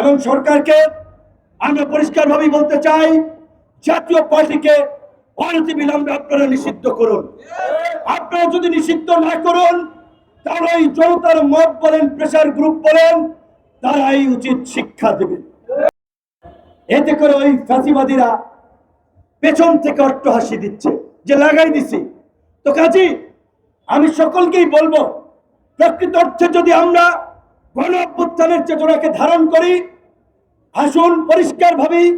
এবং সরকারকে আমরা পরিষ্কারভাবেই বলতে চাই, জাতীয় পার্টিকে অনতি বিলম্বে আপনারা নিষিদ্ধ করুন। আপনারা যদি নিষিদ্ধ না করুন, তাহলে এই জনতার মত বলেন প্রেসার গ্রুপ বলেন, তারাই উচিত শিক্ষা দেবে। এতে করে ওই ফাঁসিবাদীরা পেছন থেকে অট্টহাসি দিচ্ছে। যে লাগাই দিছি। তো কাজী, আমি সকলকেই বলব, প্রকৃত অর্থে যদি আমরা গণ অভ্যুত্থানের চেতনাকে ধারণ করি আসুন পরিষ্কার ভাবেই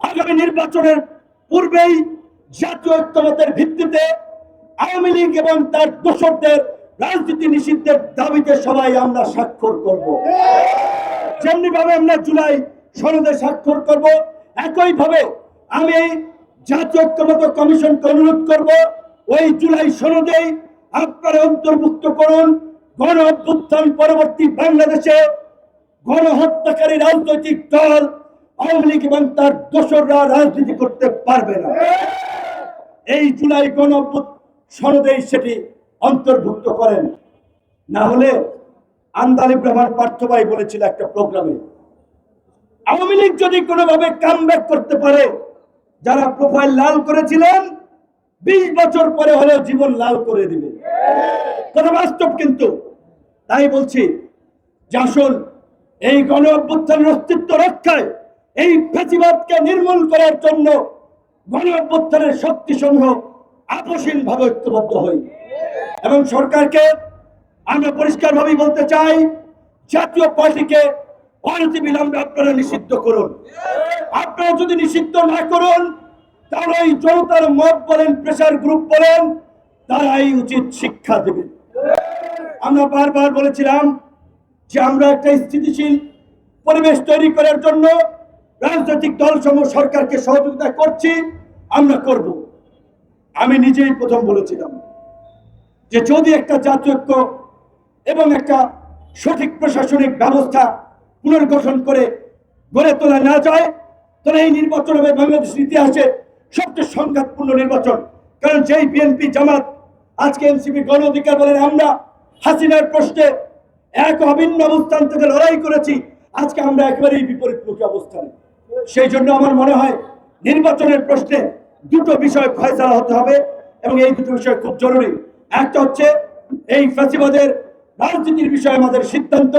আগামী নির্বাচনের পূর্বেই জাতীয় ঐক্যমতের ভিত্তিতে আওয়ামী লীগ এবং তার দোসরদের রাজনীতি নিষিদ্ধের দাবিতে সবাই আমরা স্বাক্ষর করব। যেমনি ভাবে আমরা জুলাই সনদে স্বাক্ষর করব একই ভাবে আমি জাতীয় ঐক্যমত কমিশনকে অনুরোধ করব, ওই জুলাই সনদেই আপনারা অন্তর্ভুক্ত করুন। গণ অভ্যুত্থান পরবর্তী বাংলাদেশে গণহত্যাকারী রাজনৈতিক দল আওয়ামী লীগ এবং তার দোসররা রাজনীতি করতে পারবে না। এই জুলাই গণ সনদেই সেটি অন্তর্ভুক্ত করেন। না হলে আন্দালিব রহমান পার্থভাই বলেছিল একটা প্রোগ্রামে, আওয়ামী লীগ যদি কোনোভাবে কাম করতে পারে, যারা প্রোফাইল লাল করেছিলেন, বিশ বছর পরে হলেও জীবন লাল করে দিবে। কথা বাস্তব কিন্তু, তাই বলছি, যে আসুন এই গণ অভ্যুত্থানের অস্তিত্ব রক্ষায় এই ফেসিবাদকে নির্মূল করার জন্য গণ অভ্যুত্থানের শক্তি সমূহ আপসীন ভাবে ঐক্যবদ্ধ হই। এবং সরকারকে আমরা পরিষ্কার পরিষ্কারভাবেই বলতে চাই, জাতীয় পার্টিকে বিলম্বে আপনারা নিষিদ্ধ করুন। আপনারা যদি নিষিদ্ধ না করুন, তাহলে এই জনতার মত বলেন প্রেসার গ্রুপ বলেন, তারাই উচিত শিক্ষা দেবে। আমরা বারবার বলেছিলাম যে আমরা একটা স্থিতিশীল পরিবেশ তৈরি করার জন্য রাজনৈতিক দলসমূহ সরকারকে সহযোগিতা করছি, আমরা করব। আমি নিজেই প্রথম বলেছিলাম যে যদি একটা জাতীয় এবং একটা সঠিক প্রশাসনিক ব্যবস্থা পুনর্গঠন করে গড়ে তোলা না যায়, তাহলে এই নির্বাচন হবে বাংলাদেশের ইতিহাসে সবচেয়ে সংঘাতপূর্ণ নির্বাচন। কারণ যেই বিএনপি জামাত, আজকে এনসিপি গণ অধিকার বলেন আমরা, হাসিনার প্রশ্নে এক অভিন্ন অবস্থান থেকে লড়াই করেছি। আজকে আমরা একেবারেই বিপরীতমুখী অবস্থানে। সেই জন্য আমার মনে হয় নির্বাচনের প্রশ্নে দুটো বিষয় ফয়সলা হতে হবে এবং এই দুটো বিষয় খুব জরুরি। একটা হচ্ছে এই ফ্যাসিবাদের রাজনীতির বিষয়ে আমাদের সিদ্ধান্ত,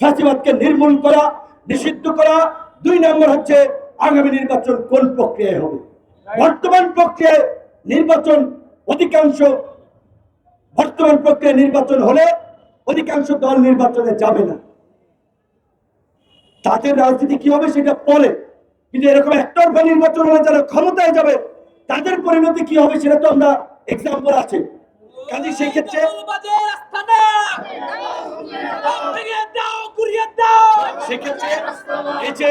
ফ্যাসিবাদকে নির্মূল করা, নিষিদ্ধ করা। দুই নম্বর হচ্ছে আগামী নির্বাচন কোন প্রক্রিয়ায় হবে? বর্তমান প্রক্রিয়ায় নির্বাচন অধিকাংশ, বর্তমান প্রক্রিয়ায় নির্বাচন হলে অধিকাংশ দল নির্বাচনে যাবে না তাদের রাজনীতি কি হবে সেটা পরে কিন্তু এরকম একতরফা নির্বাচন হলে যারা ক্ষমতায় যাবে তাদের পরিণতি কি হবে সেটা তো আমরা এক্সাম্পল আছে কাজে সেক্ষেত্রে এই যে